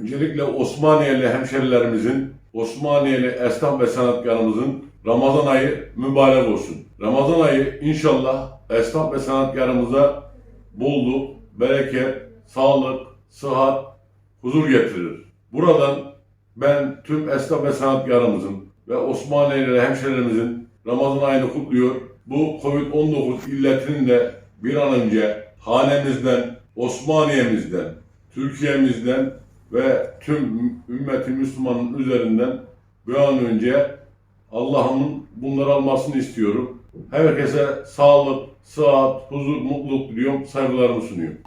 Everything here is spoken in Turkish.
Öncelikle Osmaniyeli hemşerilerimizin, Osmaniyeli esnaf ve sanatkarımızın Ramazan ayı mübarek olsun. Ramazan ayı inşallah esnaf ve sanatkarımıza bolluk, bereket, sağlık, sıhhat, huzur getirir. Buradan ben tüm esnaf ve sanatkarımızın ve Osmaniyeli hemşerilerimizin Ramazan ayını kutluyor. Bu Covid-19 illetinin de bir an önce hanemizden, Osmaniye'mizden, Türkiye'mizden ve tüm ümmeti Müslümanın üzerinden bir an önce Allah'ın bunları almasını istiyorum. Herkese sağlık, sıhhat, huzur, mutluluk diliyorum. Saygılarımı sunuyorum.